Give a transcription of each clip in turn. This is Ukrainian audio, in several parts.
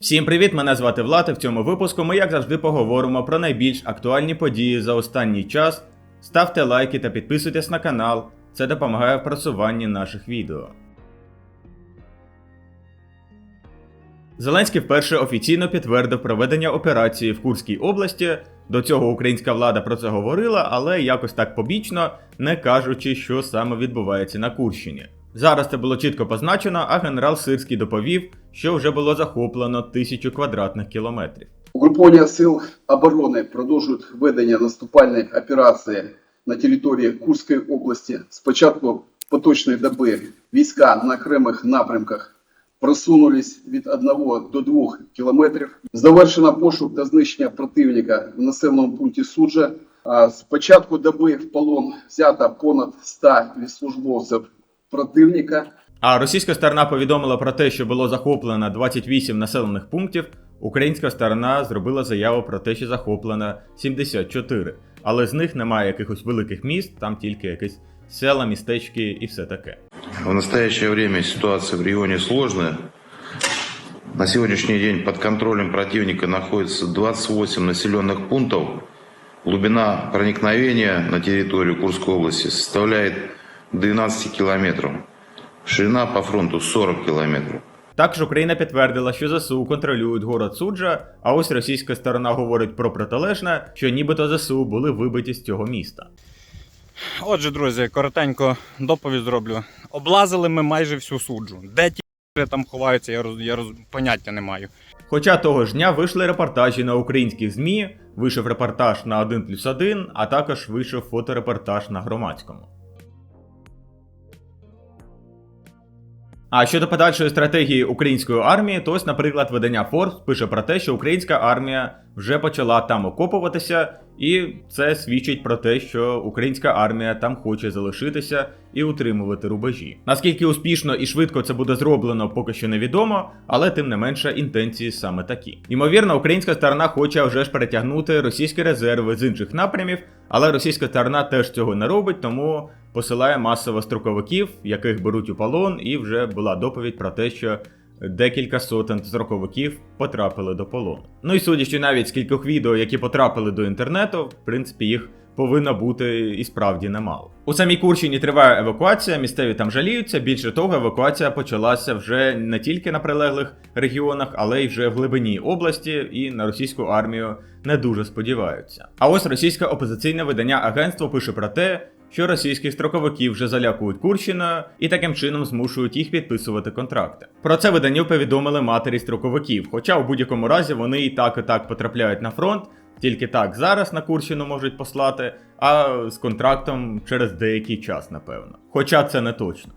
Всім привіт! Мене звати Влад. і В цьому випуску ми, як завжди, поговоримо про найбільш актуальні події за останній час. Ставте лайки та підписуйтесь на канал. Це допомагає в просуванні наших відео. Зеленський вперше офіційно підтвердив проведення операції в Курській області. До цього українська влада про це говорила, але якось так побічно, не кажучи, що саме відбувається на Курщині. Зараз це було чітко позначено, а генерал Сирський доповів, що вже було захоплено тисячу квадратних кілометрів. Угруповання сил оборони продовжують ведення наступальної операції на території Курської області. З початку поточної доби війська на окремих напрямках просунулись від 1 до 2 кілометрів. Завершено пошук та знищення противника в населеному пункті Суджа. З початку доби в полон взято понад 100 службовців противника. А російська сторона повідомила про те, що було захоплено 28 населених пунктів. Українська сторона зробила заяву про те, що захоплено 74. Але з них немає якихось великих міст, там тільки якісь села, містечки і все таке. В настоящее время ситуация в регионе сложная. На сегодняшний день под контролем противника находится 28 населенных пунктов. Глубина проникновения на территорию Курской области составляет 12 километров. Ширина по фронту 40 километров. Також Україна підтвердила, що ЗСУ контролюють город Суджа, а ось російська сторона говорить про протилежне, що нібито ЗСУ були вибиті з цього міста. Отже, друзі, коротенько доповідь зроблю. Облазили ми майже всю суджу. Де ті там ховаються, я роз, я роз, поняття не маю. Хоча того ж дня вийшли репортажі на українських ЗМІ, вийшов репортаж на 1 плюс 1, а також вийшов фоторепортаж на громадському. А щодо подальшої стратегії української армії, то ось, наприклад, видання Forbes пише про те, що українська армія вже почала там окопуватися, і це свідчить про те, що українська армія там хоче залишитися і утримувати рубежі. Наскільки успішно і швидко це буде зроблено, поки що невідомо, але тим не менше інтенції саме такі. Ймовірно, українська сторона хоче вже ж перетягнути російські резерви з інших напрямів, але російська сторона теж цього не робить, тому посилає масово строковиків, яких беруть у полон, і вже була доповідь про те, що декілька сотень строковиків потрапили до полону. Ну і судячи навіть з кількох відео, які потрапили до інтернету, в принципі, їх повинно бути і справді немало. У самій Курщині триває евакуація, місцеві там жаліються. Більше того, евакуація почалася вже не тільки на прилеглих регіонах, але й вже в глибині області, і на російську армію не дуже сподіваються. А ось російське опозиційне видання агентство пише про те, що російських строковиків вже залякують Курщиною і таким чином змушують їх підписувати контракти. Про це виданню повідомили матері строковиків, хоча у будь-якому разі вони і так і так потрапляють на фронт, тільки так зараз на Курщину можуть послати, а з контрактом через деякий час, напевно. Хоча це не точно.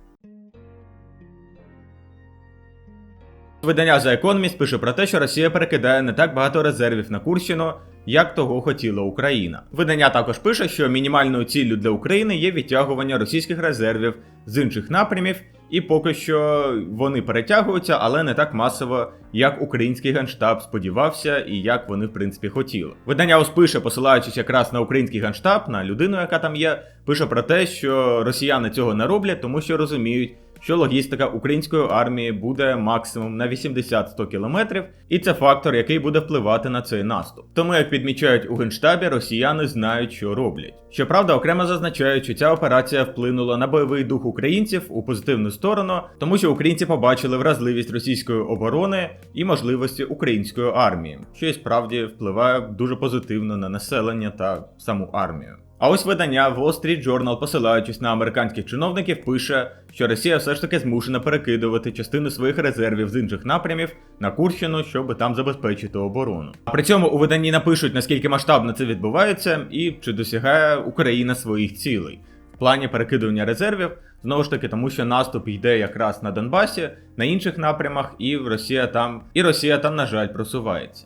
Видання The Economist пише про те, що Росія перекидає не так багато резервів на Курщину, як того хотіла Україна. Видання також пише, що мінімальною ціллю для України є відтягування російських резервів з інших напрямів, і поки що вони перетягуються, але не так масово, як український генштаб сподівався і як вони в принципі хотіли. Видання ось пише, посилаючись якраз на український генштаб, на людину, яка там є, пише про те, що росіяни цього не роблять, тому що розуміють що логістика української армії буде максимум на 80-100 кілометрів, і це фактор, який буде впливати на цей наступ. Тому, як підмічають у генштабі, росіяни знають, що роблять. Щоправда, окремо зазначають, що ця операція вплинула на бойовий дух українців у позитивну сторону, тому що українці побачили вразливість російської оборони і можливості української армії, що і справді впливає дуже позитивно на населення та саму армію. А ось видання Wall Street Journal, посилаючись на американських чиновників, пише, що Росія все ж таки змушена перекидувати частину своїх резервів з інших напрямів на Курщину, щоб там забезпечити оборону. А при цьому у виданні напишуть, наскільки масштабно це відбувається, і чи досягає Україна своїх цілей в плані перекидування резервів. Знову ж таки, тому що наступ йде якраз на Донбасі, на інших напрямах, і Росія там, і Росія там, на жаль, просувається.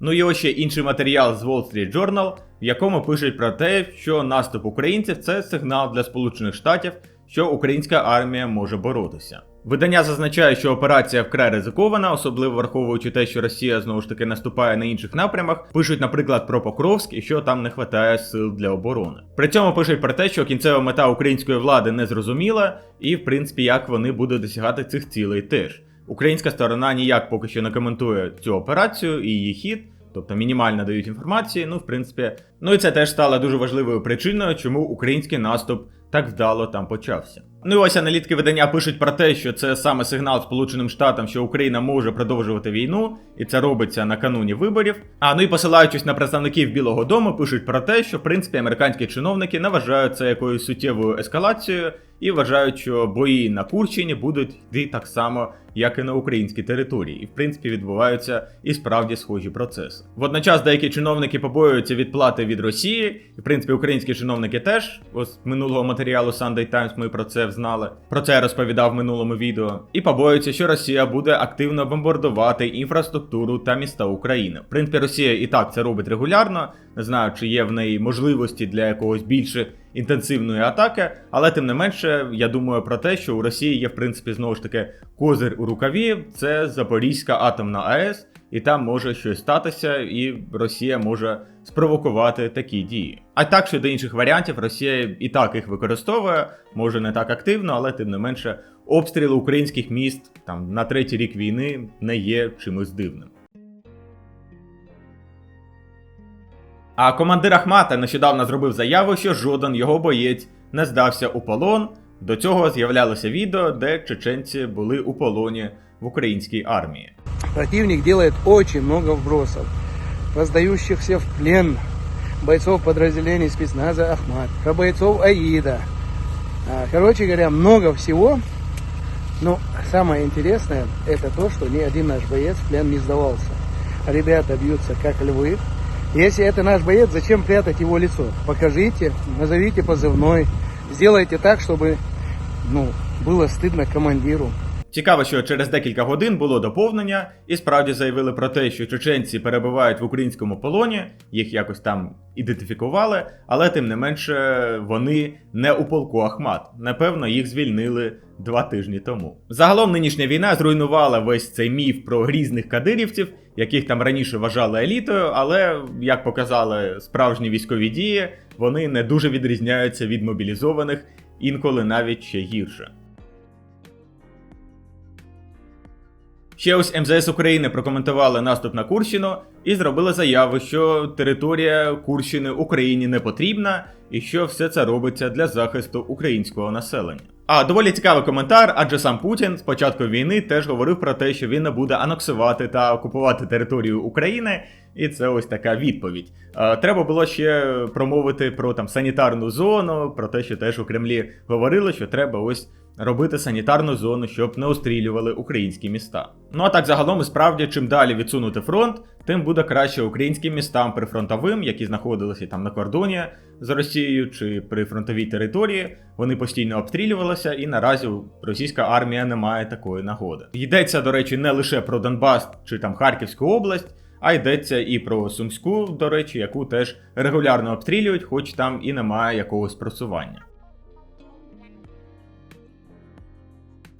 Ну і ось ще інший матеріал з Wall Street Journal, в якому пишуть про те, що наступ українців це сигнал для Сполучених Штатів, що українська армія може боротися. Видання зазначає, що операція вкрай ризикована, особливо враховуючи те, що Росія знову ж таки наступає на інших напрямах. Пишуть, наприклад, про Покровськ і що там не вистачає сил для оборони. При цьому пишуть про те, що кінцева мета української влади не зрозуміла, і в принципі як вони будуть досягати цих цілей теж. Українська сторона ніяк поки що не коментує цю операцію і її хід. Тобто мінімально дають інформації, ну в принципі, ну і це теж стало дуже важливою причиною, чому український наступ так вдало там почався. Ну і ось аналітики видання пишуть про те, що це саме сигнал Сполученим Штатам, що Україна може продовжувати війну, і це робиться накануні виборів. А ну і посилаючись на представників Білого Дому, пишуть про те, що в принципі американські чиновники не вважають це якоюсь суттєвою ескалацією і вважають, що бої на Курщині будуть йти так само, як і на українській території, і в принципі відбуваються і справді схожі процеси. Водночас деякі чиновники побоюються відплати від Росії, і в принципі українські чиновники теж. Ось минулого матеріалу Sunday Times ми про це взнали. Про це я розповідав в минулому відео. І побоюються, що Росія буде активно бомбардувати інфраструктуру та міста України. В принципі, Росія і так це робить регулярно. Не знаю, чи є в неї можливості для якогось більше інтенсивної атаки, але тим не менше, я думаю про те, що у Росії є в принципі знову ж таки козир у рукаві. Це Запорізька атомна АЕС, і там може щось статися, і Росія може спровокувати такі дії. А так щодо інших варіантів, Росія і так їх використовує, може не так активно, але тим не менше, обстріли українських міст там на третій рік війни не є чимось дивним. А командир Ахмата нещодавно зробив заяву, що жоден його боєць не здався у полон. До цього з'являлося відео, де чеченці були у полоні в українській армії. Противник делает очень много вбросов, раздающихся в плен бойцов подразделений спецназа Ахмат, про бойцов АИДа. Короче говоря, много всего. Но самое интересное, это то, что ни один наш боец в плен не сдавался. Ребята бьются как львы. Если это наш боец, зачем прятать его лицо? Покажите, назовите позывной, сделайте так, чтобы ну, было стыдно командиру. Цікаво, що через декілька годин було доповнення, і справді заявили про те, що чеченці перебувають в українському полоні, їх якось там ідентифікували, але тим не менше вони не у полку Ахмат. Напевно, їх звільнили два тижні тому. Загалом нинішня війна зруйнувала весь цей міф про грізних кадирівців, яких там раніше вважали елітою, але як показали справжні військові дії, вони не дуже відрізняються від мобілізованих, інколи навіть ще гірше. Ще ось МЗС України прокоментували наступ на Курщину і зробили заяву, що територія Курщини Україні не потрібна і що все це робиться для захисту українського населення. А доволі цікавий коментар, адже сам Путін з початку війни теж говорив про те, що він не буде анексувати та окупувати територію України, і це ось така відповідь. Треба було ще промовити про там санітарну зону, про те, що теж у Кремлі говорили, що треба ось робити санітарну зону, щоб не острілювали українські міста. Ну а так загалом і справді, чим далі відсунути фронт, тим буде краще українським містам прифронтовим, які знаходилися там на кордоні з Росією чи при фронтовій території. Вони постійно обстрілювалися, і наразі російська армія не має такої нагоди. Йдеться, до речі, не лише про Донбас чи там Харківську область. А йдеться і про Сумську, до речі, яку теж регулярно обстрілюють, хоч там і немає якогось просування.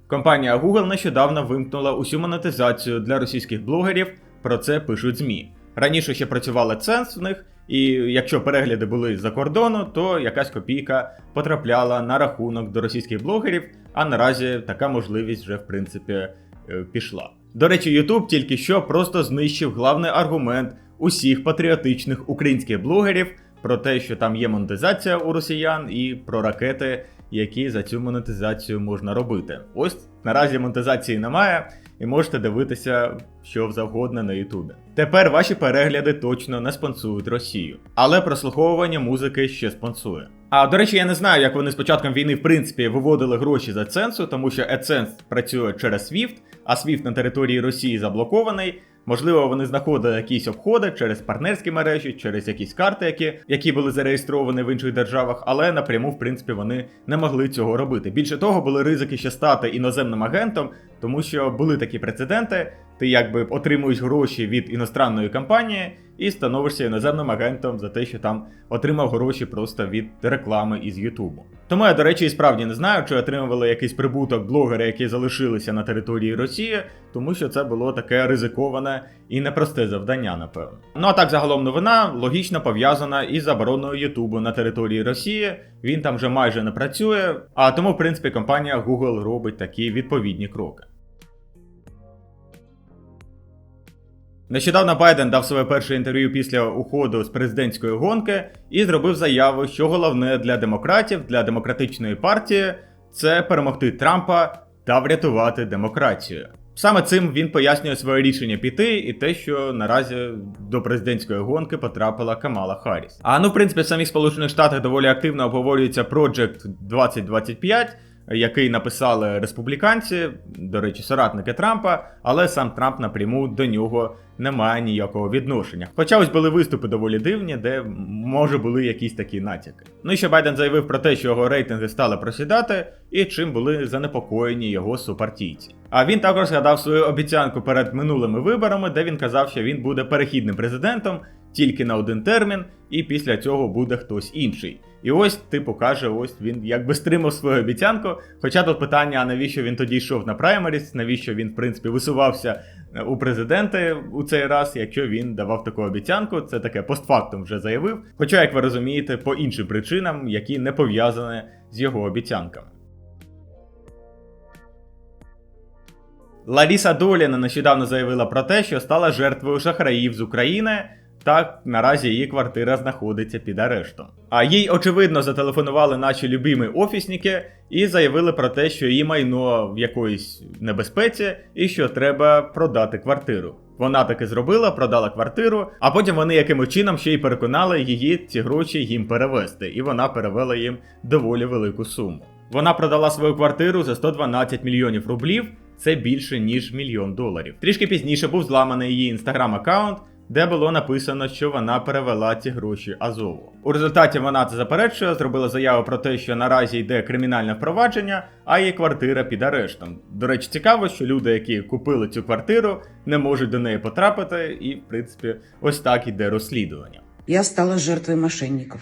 Компанія Google нещодавно вимкнула усю монетизацію для російських блогерів, про це пишуть ЗМІ. Раніше ще працювала ценз в них, і якщо перегляди були за кордону, то якась копійка потрапляла на рахунок до російських блогерів, а наразі така можливість вже в принципі е, пішла. До речі, YouTube тільки що просто знищив главний аргумент усіх патріотичних українських блогерів про те, що там є монетизація у росіян, і про ракети, які за цю монетизацію можна робити. Ось наразі монетизації немає, і можете дивитися що завгодно на Ютубі. Тепер ваші перегляди точно не спонсують Росію, але прослуховування музики ще спонсує. А до речі, я не знаю, як вони з початком війни в принципі виводили гроші за ценсу, тому що AdSense працює через SWIFT, а SWIFT на території Росії заблокований. Можливо, вони знаходили якісь обходи через партнерські мережі, через якісь карти, які, які були зареєстровані в інших державах, але напряму, в принципі, вони не могли цього робити. Більше того, були ризики ще стати іноземним агентом, тому що були такі прецеденти, ти якби отримуєш гроші від іностранної компанії і становишся іноземним агентом за те, що там отримав гроші просто від реклами із Ютубу. Тому я, до речі, і справді не знаю, чи отримували якийсь прибуток блогери, які залишилися на території Росії, тому що це було таке ризиковане і непросте завдання, напевно. Ну а так загалом новина логічно пов'язана із забороною Ютубу на території Росії. Він там вже майже не працює, а тому, в принципі, компанія Google робить такі відповідні кроки. Нещодавно Байден дав своє перше інтерв'ю після уходу з президентської гонки і зробив заяву, що головне для демократів, для демократичної партії це перемогти Трампа та врятувати демократію. Саме цим він пояснює своє рішення піти і те, що наразі до президентської гонки потрапила Камала Харріс. А ну, в принципі, в самих Сполучених Штатах доволі активно обговорюється Project 2025, який написали республіканці, до речі, соратники Трампа, але сам Трамп напряму до нього не має ніякого відношення. Хоча ось були виступи доволі дивні, де може були якісь такі натяки. Ну і ще Байден заявив про те, що його рейтинги стали просідати, і чим були занепокоєні його супартійці. А він також згадав свою обіцянку перед минулими виборами, де він казав, що він буде перехідним президентом тільки на один термін, і після цього буде хтось інший. І ось, типу, каже, ось він якби стримав свою обіцянку. Хоча тут питання, а навіщо він тоді йшов на праймеріс, навіщо він, в принципі, висувався е, у президенти у цей раз, якщо він давав таку обіцянку, це таке постфактум вже заявив. Хоча, як ви розумієте, по іншим причинам, які не пов'язані з його обіцянками. Ларіса Доліна нещодавно заявила про те, що стала жертвою шахраїв з України. Так, наразі її квартира знаходиться під арештом. А їй, очевидно, зателефонували наші любимі офісники і заявили про те, що її майно в якоїсь небезпеці і що треба продати квартиру. Вона таки зробила, продала квартиру, а потім вони якимось чином ще й переконали її ці гроші їм перевести, і вона перевела їм доволі велику суму. Вона продала свою квартиру за 112 мільйонів рублів. Це більше ніж мільйон доларів. Трішки пізніше був зламаний її інстаграм-аккаунт, де було написано, що вона перевела ці гроші Азову. У результаті вона це заперечує, зробила заяву про те, що наразі йде кримінальне впровадження, а її квартира під арештом. До речі, цікаво, що люди, які купили цю квартиру, не можуть до неї потрапити, і, в принципі, ось так іде розслідування. Я стала жертвой мошенников.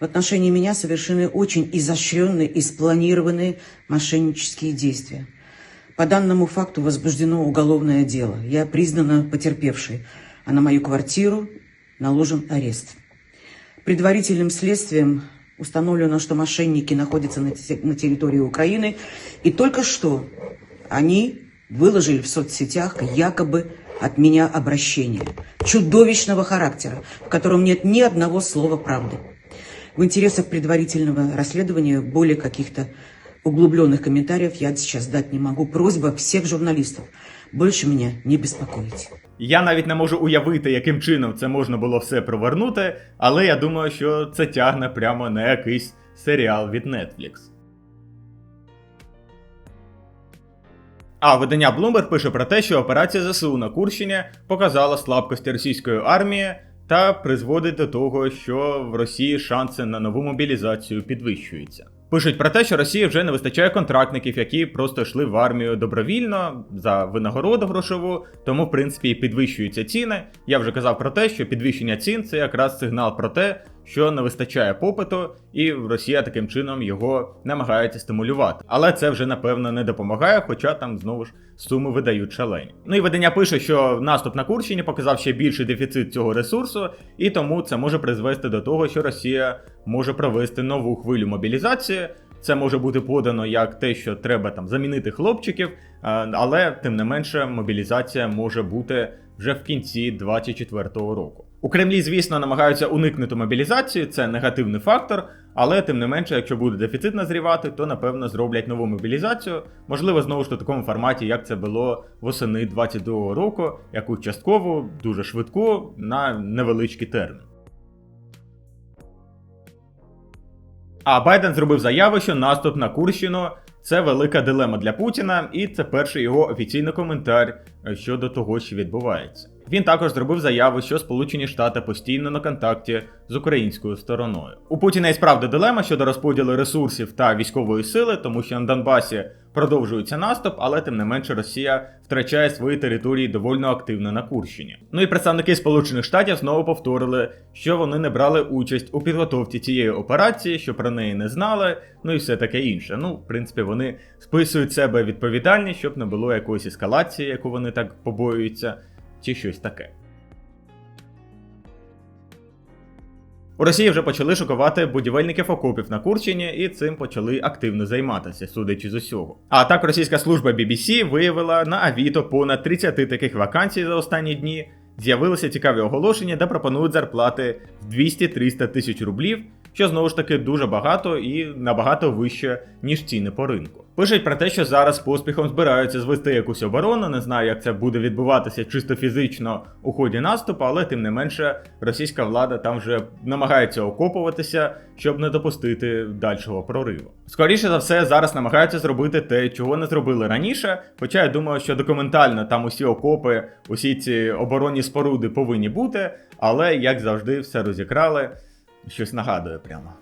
В отношении меня совершены очень изощренные и спланированные мошеннические действия. По данному факту возбуждено уголовное дело. Я признана потерпевшей, А на мою квартиру наложен арест. Предварительным следствием установлено, что мошенники находятся на на территории Украины, и только что они выложили в соцсетях якобы от меня обращение чудовищного характера, в котором нет ни одного слова правды. В интересах предварительного расследования более каких-то углубленных комментариев я сейчас дать не могу. Просьба всех журналистов больше меня не беспокоить. Я навіть не можу уявити, яким чином це можна було все провернути, але я думаю, що це тягне прямо на якийсь серіал від Netflix. А видання Bloomberg пише про те, що операція ЗСУ на Курщині показала слабкості російської армії та призводить до того, що в Росії шанси на нову мобілізацію підвищуються. Пишуть про те, що Росії вже не вистачає контрактників, які просто йшли в армію добровільно за винагороду грошову, тому в принципі і підвищуються ціни. Я вже казав про те, що підвищення цін це якраз сигнал про те, що не вистачає попиту, і Росія таким чином його намагається стимулювати. Але це вже напевно не допомагає, хоча там знову ж суми видають шалені. Ну і видання пише, що наступ на Курщині показав ще більший дефіцит цього ресурсу, і тому це може призвести до того, що Росія може провести нову хвилю мобілізації. Це може бути подано як те, що треба там замінити хлопчиків, але тим не менше мобілізація може бути вже в кінці 24-го року. У Кремлі, звісно, намагаються уникнути мобілізації, це негативний фактор, але тим не менше, якщо буде дефіцит назрівати, то напевно зроблять нову мобілізацію. Можливо, знову ж у такому форматі, як це було восени 22-го року, яку часткову, дуже швидку на невеличкий термін. А Байден зробив заяву, що наступ на Курщину це велика дилема для Путіна, і це перший його офіційний коментар щодо того, що відбувається. Він також зробив заяву, що Сполучені Штати постійно на контакті з українською стороною. У Путіна і справді дилема щодо розподілу ресурсів та військової сили, тому що на Донбасі Продовжується наступ, але тим не менше Росія втрачає свої території доволі активно на Курщині. Ну і представники Сполучених Штатів знову повторили, що вони не брали участь у підготовці цієї операції, що про неї не знали, ну і все таке інше. Ну, в принципі, вони списують себе відповідальність, щоб не було якоїсь ескалації, яку вони так побоюються, чи щось таке. У Росії вже почали шокувати будівельників окопів на Курщині, і цим почали активно займатися, судячи з усього. А так російська служба BBC виявила на Авіто понад 30 таких вакансій за останні дні. З'явилися цікаві оголошення, де пропонують зарплати в 200-300 тисяч рублів, що знову ж таки дуже багато і набагато вище, ніж ціни по ринку. Пишуть про те, що зараз поспіхом збираються звести якусь оборону. Не знаю, як це буде відбуватися чисто фізично у ході наступу, але тим не менше російська влада там вже намагається окопуватися, щоб не допустити дальшого прориву. Скоріше за все, зараз намагаються зробити те, чого не зробили раніше. Хоча я думаю, що документально там усі окопи, усі ці оборонні споруди повинні бути, але як завжди, все розікрали. Щось нагадує прямо.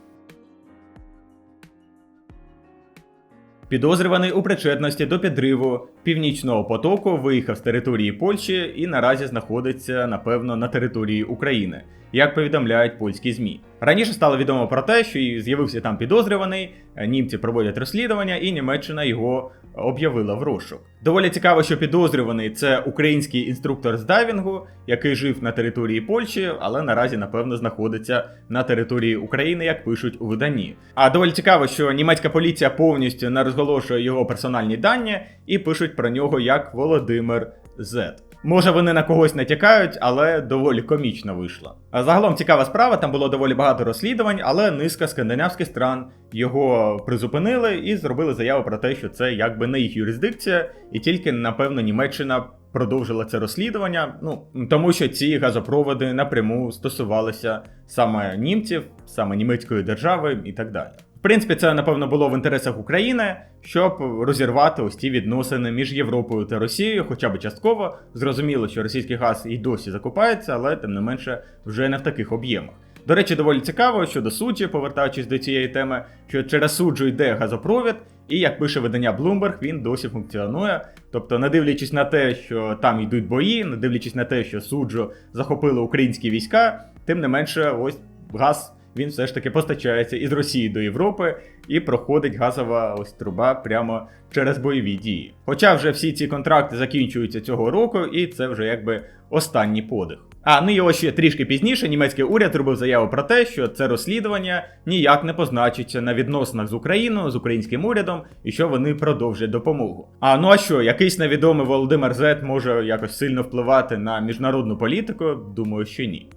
Підозрюваний у причетності до підриву північного потоку виїхав з території Польщі і наразі знаходиться, напевно, на території України, як повідомляють польські ЗМІ. Раніше стало відомо про те, що з'явився там підозрюваний, німці проводять розслідування, і Німеччина його об'явила в розшук. Доволі цікаво, що підозрюваний це український інструктор з дайвінгу, який жив на території Польщі, але наразі, напевно, знаходиться на території України, як пишуть у виданні. А доволі цікаво, що німецька поліція повністю не розголошує його персональні дані і пишуть про нього як Володимир Зет. Може, вони на когось натякають, але доволі комічно вийшло. А загалом цікава справа, там було доволі багато розслідувань, але низка скандинавських стран його призупинили і зробили заяву про те, що це якби не їх юрисдикція, і тільки, напевно, Німеччина продовжила це розслідування. Ну тому що ці газопроводи напряму стосувалися саме німців, саме німецької держави і так далі. Принципі, це напевно було в інтересах України, щоб розірвати ось ті відносини між Європою та Росією, хоча б частково. Зрозуміло, що російський газ і досі закупається, але тим не менше вже не в таких об'ємах. До речі, доволі цікаво щодо суджі, повертаючись до цієї теми, що через суджу йде газопровід, і як пише видання Bloomberg, він досі функціонує. Тобто, не дивлячись на те, що там йдуть бої, не дивлячись на те, що суджу захопили українські війська, тим не менше, ось газ він все ж таки постачається із Росії до Європи і проходить газова ось труба прямо через бойові дії. Хоча вже всі ці контракти закінчуються цього року, і це вже якби останній подих. А ну і ось ще трішки пізніше німецький уряд робив заяву про те, що це розслідування ніяк не позначиться на відносинах з Україною, з українським урядом, і що вони продовжать допомогу. А ну а що, якийсь невідомий Володимир Зет може якось сильно впливати на міжнародну політику? Думаю, що ні.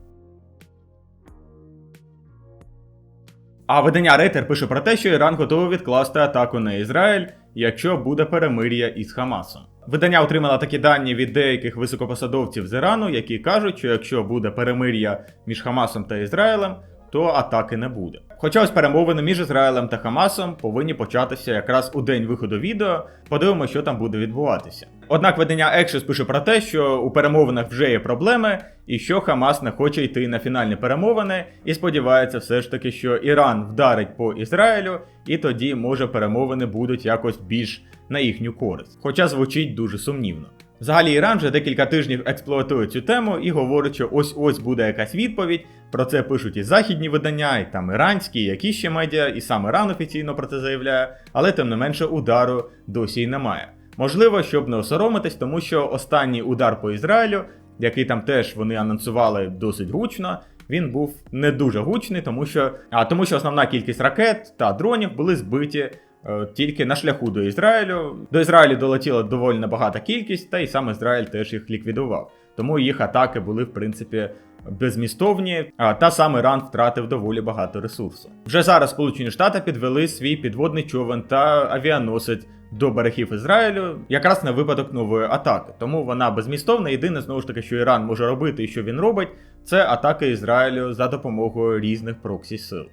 А видання Рейтер пише про те, що Іран готовий відкласти атаку на Ізраїль, якщо буде перемир'я із Хамасом. Видання отримало такі дані від деяких високопосадовців з Ірану, які кажуть, що якщо буде перемир'я між Хамасом та Ізраїлем, то атаки не буде. Хоча ось перемовини між Ізраїлем та Хамасом повинні початися якраз у день виходу відео. Подивимося, що там буде відбуватися. Однак видання Axios пише про те, що у перемовинах вже є проблеми, і що Хамас не хоче йти на фінальні перемовини, і сподівається, все ж таки, що Іран вдарить по Ізраїлю, і тоді, може, перемовини будуть якось більш на їхню користь. Хоча звучить дуже сумнівно. Взагалі, Іран вже декілька тижнів експлуатує цю тему і говорить, що ось ось буде якась відповідь. Про це пишуть і західні видання, і там іранські, і які ще медіа, і сам Іран офіційно про це заявляє, але тим не менше удару досі й немає. Можливо, щоб не осоромитись, тому що останній удар по Ізраїлю, який там теж вони анонсували досить гучно, він був не дуже гучний, тому що а тому, що основна кількість ракет та дронів були збиті е, тільки на шляху до Ізраїлю. До Ізраїлю долетіла доволі небагата кількість, та й сам Ізраїль теж їх ліквідував. Тому їх атаки були, в принципі, безмістовні, а та сам Іран втратив доволі багато ресурсу. Вже зараз Сполучені Штати підвели свій підводний човен та авіаносець до берегів Ізраїлю, якраз на випадок нової атаки. Тому вона безмістовна. Єдине знову ж таки, що Іран може робити і що він робить, це атаки Ізраїлю за допомогою різних проксі сил.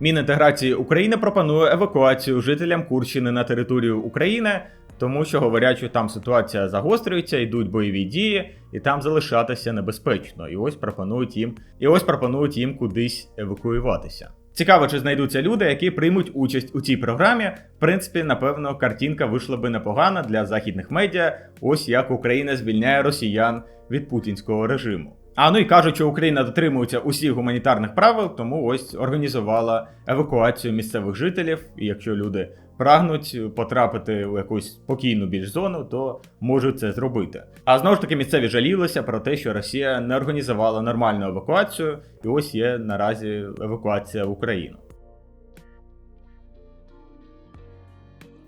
Мінінтеграції України пропонує евакуацію жителям Курщини на територію України, тому що говорять, що там ситуація загострюється, йдуть бойові дії, і там залишатися небезпечно. І ось пропонують їм, і ось пропонують їм кудись евакуюватися. Цікаво, чи знайдуться люди, які приймуть участь у цій програмі. В принципі, напевно, картинка вийшла би непогана для західних медіа. Ось як Україна звільняє росіян від путінського режиму. А ну і кажуть, що Україна дотримується усіх гуманітарних правил, тому ось організувала евакуацію місцевих жителів. І якщо люди прагнуть потрапити у якусь спокійну більш зону, то можуть це зробити. А знову ж таки, місцеві жалілися про те, що Росія не організувала нормальну евакуацію, і ось є наразі евакуація в Україну.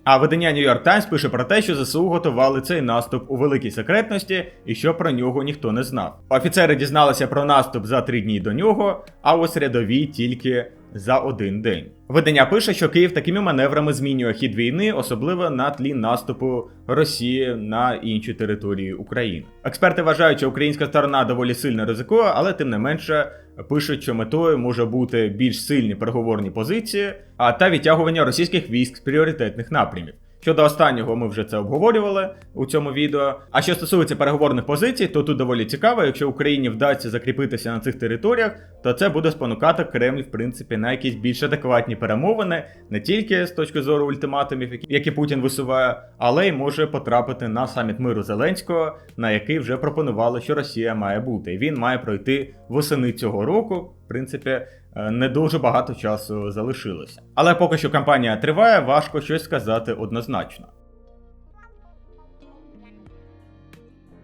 А видання New York Times пише про те, що ЗСУ готували цей наступ у великій секретності і що про нього ніхто не знав. Офіцери дізналися про наступ за три дні до нього, а ось рядові тільки за один день. Видання пише, що Київ такими маневрами змінює хід війни, особливо на тлі наступу Росії на інші території України. Експерти вважають, що українська сторона доволі сильно ризикує, але тим не менше пишуть, що метою може бути більш сильні переговорні позиції, а та відтягування російських військ з пріоритетних напрямів. Щодо останнього, ми вже це обговорювали у цьому відео. А що стосується переговорних позицій, то тут доволі цікаво, якщо Україні вдасться закріпитися на цих територіях, то це буде спонукати Кремль, в принципі, на якісь більш адекватні перемовини, не тільки з точки зору ультиматумів, які- Путін висуває, але й може потрапити на саміт миру Зеленського, на який вже пропонували, що Росія має бути. І він має пройти восени цього року. В принципі, не дуже багато часу залишилося. Але поки що кампанія триває, важко щось сказати однозначно.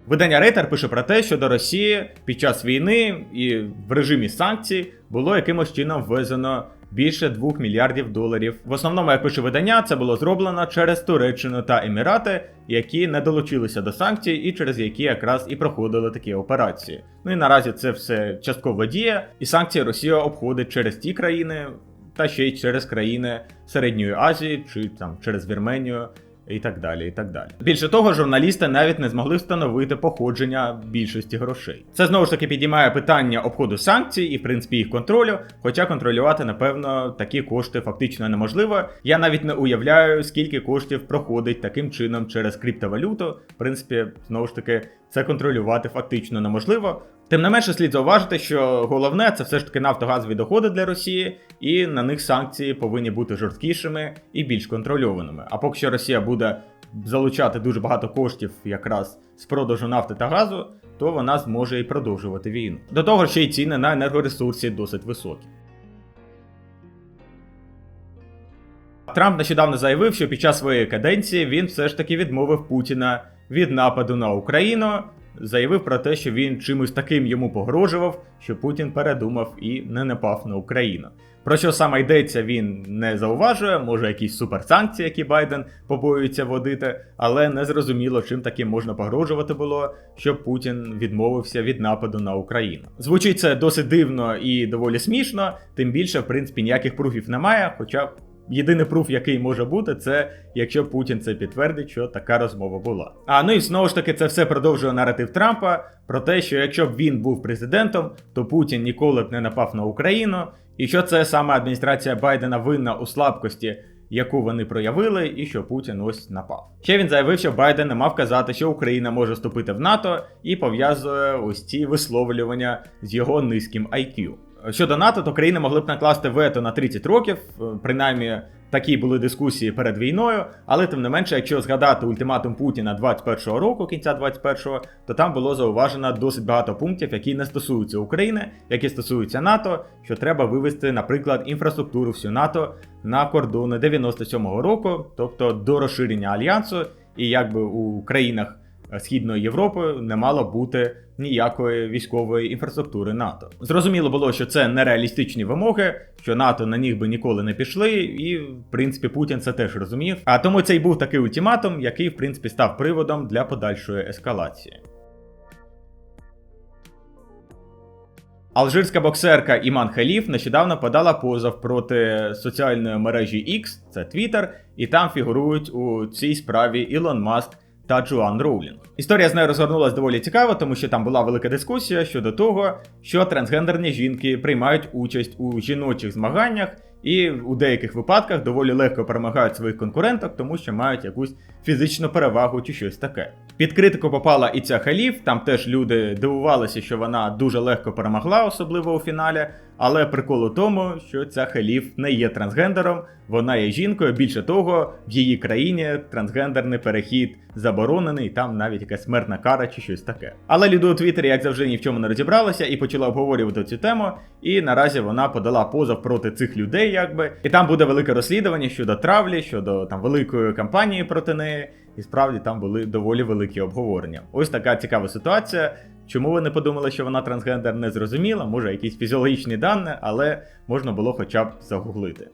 Видання Рейтер пише про те, що до Росії під час війни і в режимі санкцій було якимось чином ввезено більше 2 мільярдів доларів. В основному, як пише видання, це було зроблено через Туреччину та Емірати, які не долучилися до санкцій і через які якраз і проходили такі операції. Ну і наразі це все частково діє, і санкції Росія обходить через ті країни, та ще й через країни Середньої Азії чи там через Вірменію. І так далі, і так далі. Більше того, журналісти навіть не змогли встановити походження більшості грошей. Це знову ж таки підіймає питання обходу санкцій і, в принципі, їх контролю. Хоча контролювати, напевно, такі кошти фактично неможливо. Я навіть не уявляю, скільки коштів проходить таким чином через криптовалюту. В принципі, знову ж таки, це контролювати фактично неможливо. Тим не менше, слід зауважити, що головне це все ж таки нафтогазові доходи для Росії, і на них санкції повинні бути жорсткішими і більш контрольованими. А поки що Росія буде залучати дуже багато коштів якраз з продажу нафти та газу, то вона зможе і продовжувати війну. До того ще й ціни на енергоресурси досить високі. Трамп нещодавно заявив, що під час своєї каденції він все ж таки відмовив Путіна від нападу на Україну. Заявив про те, що він чимось таким йому погрожував, що Путін передумав і не напав на Україну. Про що саме йдеться, він не зауважує, може якісь суперсанкції, які Байден побоюється водити, але не зрозуміло, чим таким можна погрожувати було, щоб Путін відмовився від нападу на Україну. Звучить це досить дивно і доволі смішно, тим більше, в принципі, ніяких пруфів немає, хоча Єдиний пруф, який може бути, це якщо Путін це підтвердить, що така розмова була. А ну і знову ж таки, це все продовжує наратив Трампа про те, що якщо б він був президентом, то Путін ніколи б не напав на Україну, і що це саме адміністрація Байдена винна у слабкості. Яку вони проявили, і що Путін ось напав. Ще він заявив, що Байден не мав казати, що Україна може вступити в НАТО, і пов'язує ось ці висловлювання з його низьким IQ. Щодо НАТО, то країни могли б накласти вето на 30 років, е, принаймні такі були дискусії перед війною. Але тим не менше, якщо згадати ультиматум Путіна 21-го року, кінця 21-го, то там було зауважено досить багато пунктів, які не стосуються України, які стосуються НАТО, що треба вивести, наприклад, інфраструктуру всю НАТО на кордони 97-го року, тобто до розширення альянсу, і якби у країнах Східної Європи не мало бути ніякої військової інфраструктури НАТО. Зрозуміло було, що це нереалістичні вимоги, що НАТО на них би ніколи не пішли, і в принципі Путін це теж розумів. А тому це й був такий ультиматум, який в принципі став приводом для подальшої ескалації. Алжирська боксерка Іман Халіф нещодавно подала позов проти соціальної мережі X, це Twitter, і там фігурують у цій справі Ілон Маск та Джоан Роулінг. Історія з нею розгорнулася доволі цікаво, тому що там була велика дискусія щодо того, що трансгендерні жінки приймають участь у жіночих змаганнях і у деяких випадках доволі легко перемагають своїх конкуренток, тому що мають якусь фізичну перевагу чи щось таке. Під критику попала і ця халіф. Там теж люди дивувалися, що вона дуже легко перемогла, особливо у фіналі. Але прикол у тому, що ця халіф не є трансгендером, вона є жінкою. Більше того, в її країні трансгендерний перехід заборонений, там навіть якась смертна кара чи щось таке. Але люди у Твіттері, як завжди, ні в чому не розібралися і почала обговорювати цю тему. І наразі вона подала позов проти цих людей, якби. І там буде велике розслідування щодо травлі, щодо там великої кампанії проти неї. І справді там були доволі великі обговорення. Ось така цікава ситуація. Чому ви не подумали, що вона трансгендер не зрозуміла? Може, якісь фізіологічні дані, але можна було хоча б загуглити.